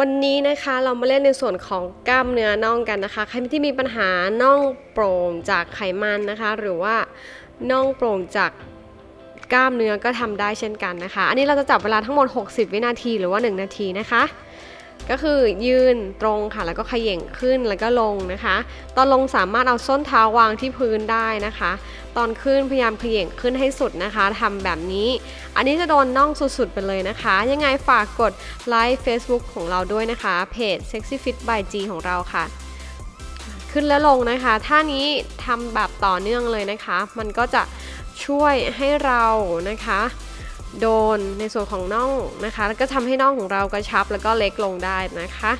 วันนี้นะคะเรามาเล่นในส่วนของกล้ามเนื้อน่องกันนะคะ ใครที่มีปัญหาน่องโปร่งจากไขมันนะคะ หรือว่าน่องโปร่งจากกล้ามเนื้อก็ทำได้เช่นกันนะคะ อันนี้เราจะจับเวลาทั้งหมด 60 วินาทีหรือว่า 1 นาทีนะคะ ก็คือยืนตรงค่ะ แล้วก็ขย่งขึ้นแล้วก็ลงนะคะ ตอนลงสามารถเอาส้นเท้าวางที่พื้นได้นะคะ ตอนขึ้นพยายามขย่งขึ้นให้สุดนะคะทำแบบนี้ อันนี้จะโดนน่องสุดๆไปเลยนะคะ ยังไงฝากกดไลค์ Facebook ของเราด้วยนะคะ เพจ Sexy Fit by G ของเราค่ะ ขึ้นและลงนะคะ ท่านี้ทำแบบต่อเนื่องเลยนะคะ มันก็จะช่วยให้เรานะคะ โดนในส่วนของน่องนะคะ แล้วก็ทำให้น่องของเรากระชับแล้วก็เล็กลงได้นะคะ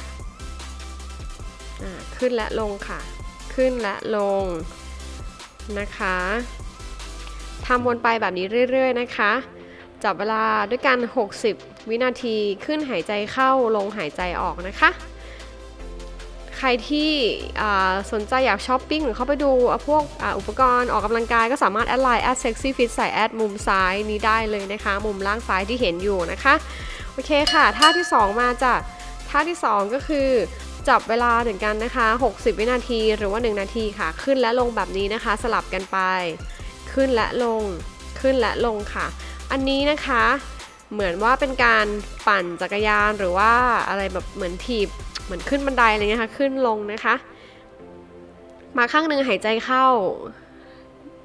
ขึ้นและลงค่ะ ขึ้นและลงนะคะทำวนไปแบบนี้เรื่อย ๆ นะคะ จับเวลาด้วยกัน 60 วินาทีขึ้นหายใจเข้าลงหายใจออกนะคะ ครที่สนใจอยากช้อปปิ้งหรือเข้าไปดูพวกอ,อุปกรณ์ออกกำลังกายก็สามารถแอดไลน์แอดเซ็กซี่ฟิตใส่แอดมุมซ้ายนี้ได้เลยนะคะ มุมล่างซ้ายที่เห็นอยู่นะคะ โอเคค่ะ ท่าที่ 2 มาจากท่าที่ 2 ก็คือจับเวลาเหมือนกันนะคะ 60 วินาทีหรือว่า 1 นาทีค่ะ ขึ้นและลงแบบนี้นะคะ สลับกันไป ขึ้นและลง ขึ้นและลงค่ะ อันนี้นะคะ เหมือนว่าเป็นการปั่นจักรยานหรือว่าอะไรแบบเหมือนถีบ เหมือนขึ้นบันไดอะไรเงี้ยค่ะ ขึ้นลงนะคะ มาข้างหนึ่งหายใจเข้า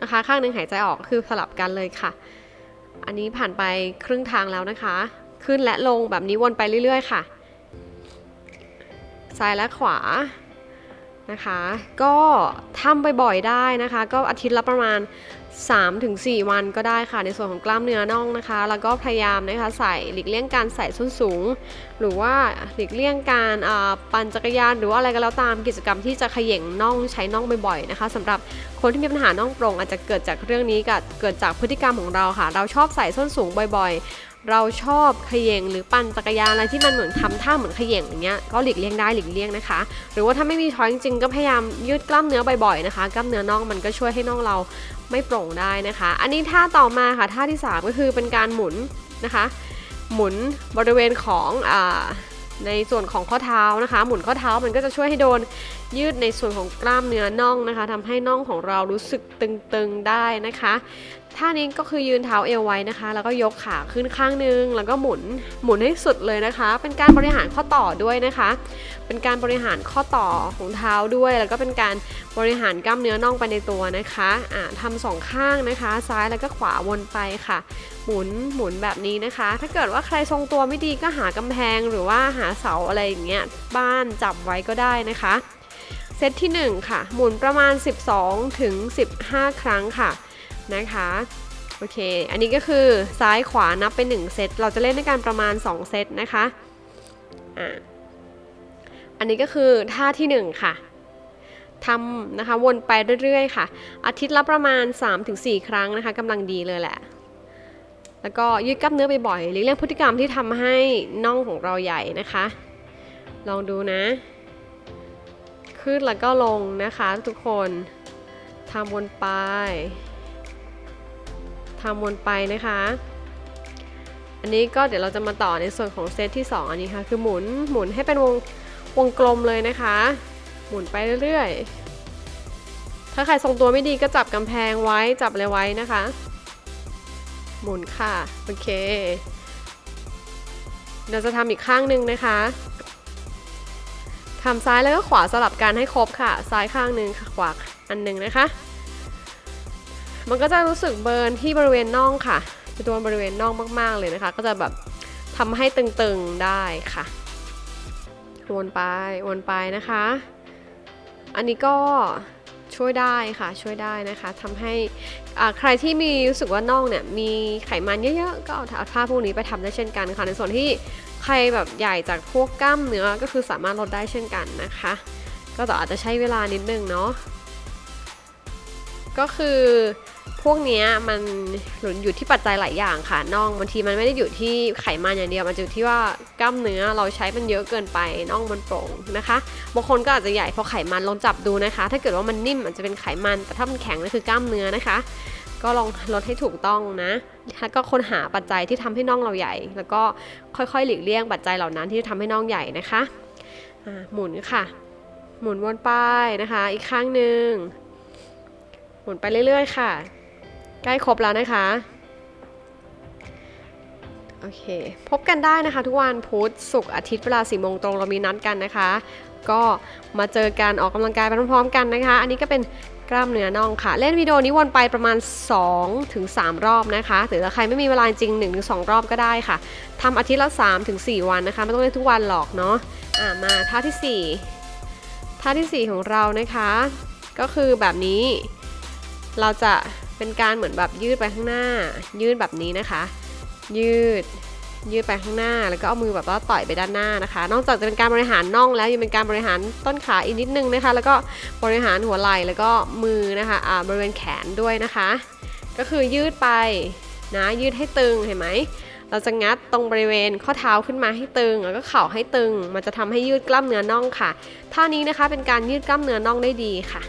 นะคะ ข้างหนึ่งหายใจออกคือสลับกันเลยค่ะ อันนี้ผ่านไปครึ่งทางแล้วนะคะ ขึ้นและลงแบบนี้วนไปเรื่อย ๆ ค่ะ ซ้ายและขวา นะคะ ก็ทำบ่อยๆได้นะคะ ก็อาทิตย์ละประมาณ 3-4 วันก็ได้ค่ะในส่วนของกล้ามเนื้อน่องนะคะ แล้วก็พยายามนะคะใส่หลีกเลี่ยงการใส่ส้นสูง หรือว่าหลีกเลี่ยงการปั่นจักรยานหรือว่าอะไรก็แล้วตามกิจกรรมที่จะขย่งน่องใช้น่องบ่อยๆนะคะสำหรับคนที่มีปัญหาน่องโปร่งอาจจะเกิดจากเรื่องนี้กับเกิดจากพฤติกรรมของเราค่ะ เราชอบใส่ส้นสูงบ่อยๆ เราชอบเขย่งหรือปั่นจักรยานอะไรที่มันเหมือนทำท่าเหมือนเขย่งอย่างเงี้ยก็หลีกเลี่ยงได้หลีกเลี่ยงนะคะ หรือว่าถ้าไม่มีช้อยจริงๆก็พยายามยืดกล้ามเนื้อบ่อยๆนะคะ กล้ามเนื้อน่องมันก็ช่วยให้น่องเราไม่โปร่งได้นะคะ อันนี้ท่าต่อมาค่ะท่าที่ 3 ก็คือเป็นการหมุนนะคะ หมุนบริเวณของอในส่วนของข้อเท้านะคะ หมุนข้อเท้ามันก็จะช่วยให้โดนยืดในส่วนของกล้ามเนื้อน่องนะคะทำให้น่องของเรารู้สึกตึงๆได้นะคะท่านี้ก็คือยืนเท้าเอวไว้นะคะ แล้วก็ยกขาขึ้นข้างนึง แล้วก็หมุนหมุนให้สุดเลยนะคะ เป็นการบริหารข้อต่อด้วยนะคะ เป็นการบริหารข้อต่อของเท้าด้วย แล้วก็เป็นการบริหารกล้ามเนื้อน่องไปในตัวนะคะอ่าทำสองข้างนะคะ ซ้ายแล้วก็ขวาวนไปค่ะ หมุนหมุนแบบนี้นะคะ ถ้าเกิดว่าใครทรงตัวไม่ดีก็หากำแพงหรือว่าหาเสาอะไรอย่างเงี้ยบ้านจับไว้ก็ได้นะคะ เซตที่ 1 ค่ะ หมุนประมาณ 12 ถึง 15 ครั้งค่ะนะคะโอเค อันนี้ก็คือซ้ายขวานับเป็น 1 เซต เราจะเล่นด้วยกันประมาณ 2 เซตนะคะอ่าอันนี้ก็คือท่าที่ 1 ค่ะทำนะคะวนไปเรื่อยๆ ค่ะ อาทิตย์ละประมาณ 3-4 ครั้งนะคะกำลังดีเลยแหละ แล้วก็ยืดกล้ามเนื้อบ่อยๆหรือเลี่ยงพฤติกรรมที่ทำให้น่องของเราใหญ่นะคะ ลองดูนะ ขึ้นแล้วก็ลงนะคะทุกคนทำวนไปทำวนไปนะคะ อันนี้ก็เดี๋ยวเราจะมาต่อในส่วนของเซตที่ 2 อันนี้ค่ะ คือหมุนหมุนให้เป็นวงวงกลมเลยนะคะ หมุนไปเรื่อยๆ ถ้าใครทรงตัวไม่ดีก็จับกำแพงไว้จับอะไรไว้นะคะ หมุนค่ะ โอเคเดี๋ยวจะทำอีกข้างหนึ่งนะคะ ทำซ้ายแล้วก็ขวาสลับกันให้ครบค่ะ ซ้ายข้างหนึ่งค่ะขวาอันหนึ่งนะคะ มันก็จะรู้สึกเบิร์นที่บริเวณน่องค่ะ จะโดนบริเวณน่องมาก ๆ เลยนะคะ ก็จะแบบทำให้ตึง ๆ ได้ค่ะ วนไป วนไปนะคะ อันนี้ก็ ช่วยได้ค่ะช่วยได้นะคะทำให้ใครที่มีรู้สึกว่าน่องเนี่ยมีไขมันเยอะๆก็เอาท่าพวกนี้ไปทำได้เช่นกันค่ะ ในส่วนที่ใครแบบใหญ่จากพวกกล้ามเนื้อก็คือสามารถลดได้เช่นกันนะคะ ก็แต่อาจจะใช้เวลานิดนึงเนาะก็คือ พวกนี้มันอยู่ที่ปัจจัยหลายอย่างค่ะน่องบางทีมันไม่ได้อยู่ที่ไขมันอย่างเดียวมันอยู่ที่ว่ากล้ามเนื้อเราใช้มันเยอะเกินไปน่องมันโปร่งนะคะบางคนก็อาจจะใหญ่เพราะไขมันลองจับดูนะคะ ถ้าเกิดว่ามันนิ่มอาจจะเป็นไขมันแต่ถ้ามันแข็งนั่นคือกล้ามเนื้อนะคะ ก็ลองลดให้ถูกต้องนะแล้วก็ค้นหาปัจจัยที่ทำให้น่องเราใหญ่ แล้วก็ค่อยๆหลีกเลี่ยงปัจจัยเหล่านั้นที่ทำให้น่องใหญ่นะคะหมุนค่ะ หมุนวนไปนะคะ อีกข้างหนึ่งหมุนไปเรื่อยๆ ค่ะ ใกล้ครบแล้วนะคะ โอเค พบกันได้นะคะ ทุกวันพุธศุกร์อาทิตย์เวลา4โมงตรงเรามีนัดกันนะคะ ก็มาเจอกันออกกำลังกายไปพร้อมๆกันนะคะ อันนี้ก็เป็นกล้ามเนื้อน่องค่ะ เล่นวิดีโอนี้วนไปประมาณ 2-3ถึง3รอบนะคะหรือถ้าใครไม่มีเวลาจริง 1-2รอบก็ได้ค่ะทำอาทิตย์ละ3ถึง4วันนะคะ ไม่ต้องเล่นทุกวันหรอกเนาะอ่ามาท่าที่ 4 ท่าทีสี่4 ของเรานะคะ ก็คือแบบนี้เราจะ เป็นการเหมือนแบบยืดไปข้างหน้า ยืดแบบนี้นะคะ ยืดยืดไปข้างหน้า แล้วก็เอามือแบบว่าต่อยไปด้านหน้านะคะ นอกจากจะเป็นการบริหารน่องแล้วยังเป็นการบริหารต้นขาอีกนิดนึงนะคะ แล้วก็บริหารหัวไหล่แล้วก็มือนะคะอ่าบริเวณแขนด้วยนะคะ ก็คือยืดไปนะยืดให้ตึงเห็นไหมเราจะงัดตรงบริเวณข้อเท้าขึ้นมาให้ตึง แล้วก็เข่าให้ตึง มันจะทำให้ยืดกล้ามเนื้อน่องค่ะท่านี้นะคะเป็นการยืดกล้ามเนื้อน่องได้ดีค่ะ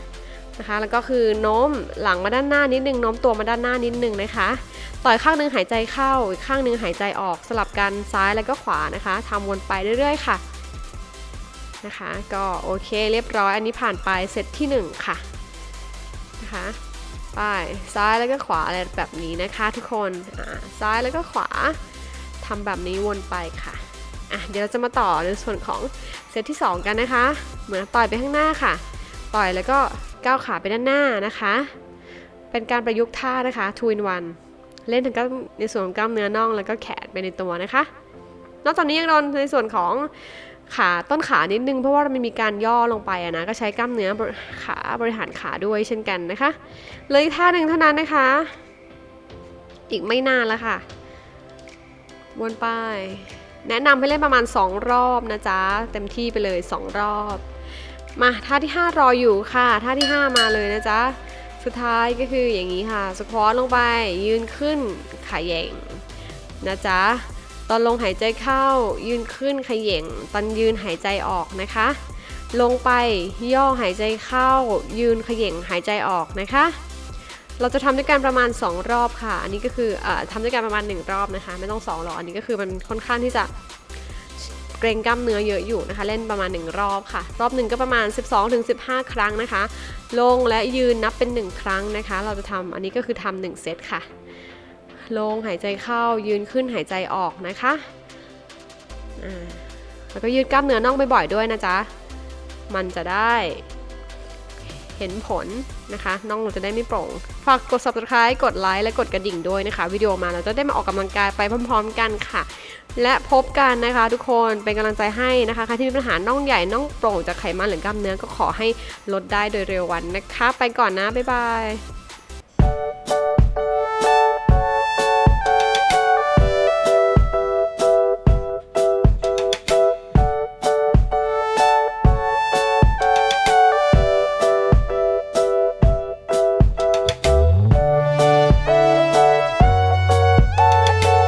นะคะ แล้วก็คือโน้มหลังมาด้านหน้านิดนึงโน้มตัวมาด้านหน้านิดนึงนะคะ ต่อยข้างนึงหายใจเข้าอีกข้างนึงหายใจออกสลับกันซ้ายแล้วก็ขวานะคะทำวนไปเรื่อยๆค่ะนะคะ ก็โอเคเรียบร้อยอันนี้ผ่านไปเซตที่หนึ่งค่ะนะคะไปซ้ายแล้วก็ขวาอะไรแบบนี้นะคะ ทุกคนซ้ายแล้วก็ขวาทำแบบนี้วนไปค่ะอะ เดี๋ยวเราจะมาต่อในส่วนของเซตที่ 2 กันนะคะ เหมือนต่อยไปข้างหน้าค่ะ ต่อยแล้วก็ ก้าวขาไปด้านหน้านะคะ เป็นการประยุกต์ท่านะคะ two in one เล่นทั้งกล้ามในส่วนของกล้ามเนื้อน่องแล้วก็แขนไปในตัวนะคะ นอกจากนี้ยังโดนในส่วนของขาต้นขานิดนึงเพราะว่ามันมีการย่อลงไปอะนะก็ใช้กล้ามเนื้อขาบริหารขาด้วยเช่นกันนะคะเลยท่าหนึ่งเท่านั้นนะคะ อีกไม่นานแล้วค่ะวนไป แนะนำให้เล่นประมาณ 2 รอบนะจ๊ะ เต็มที่ไปเลย 2 รอบ มาท่าที่ 5 รออยู่ค่ะ ท่าที่ 5 มาเลยนะจ๊ะ สุดท้ายก็คืออย่างนี้ค่ะ สควอตลงไปยืนขึ้นขาแยงนะจ๊ะ ตอนลงหายใจเข้ายืนขึ้นขย่งตอนยืนหายใจออกนะคะ ลงไปย่อหายใจเข้า ยืนขย่งหายใจออกนะคะ เราจะทำด้วยกันประมาณ 2 รอบค่ะ อันนี้ก็คือเออทำด้วยกันประมาณ 1 รอบนะคะ ไม่ต้อง2หรอกอันนี้ก็คือมันค่อนข้างที่จะ เกรงกล้ามเนื้อเยอะอยู่นะคะ เล่นประมาณ 1 รอบค่ะ รอบหนึ่งก็ประมาณ 12-15 ครั้งนะคะ ลงและยืนนับเป็น 1 ครั้งนะคะ เราจะทำอันนี้ก็คือทำหนึ่งเซตค่ะ ลงหายใจเข้ายืนขึ้นหายใจออกนะคะแล้วก็ยืดกล้ามเนื้อน่องบ่อยๆด้วยนะจ๊ะ มันจะได้ เห็นผลนะคะน่องเราจะได้ไม่โปร่ง ฝากกด subscribe กดไลค์และกดกระดิ่งด้วยนะคะ วิดีโอมาเราจะได้มาออกกำลังกายไปพร้อม ๆ กันค่ะ และพบกันนะคะ ทุกคนเป็นกำลังใจให้นะคะใครที่มีปัญหาน่องใหญ่น่องโปร่งจากไขมันหรือกล้ามเนื้อก็ขอให้ลดได้โดยเร็ววันนะคะ ไปก่อนนะบ๊ายบาย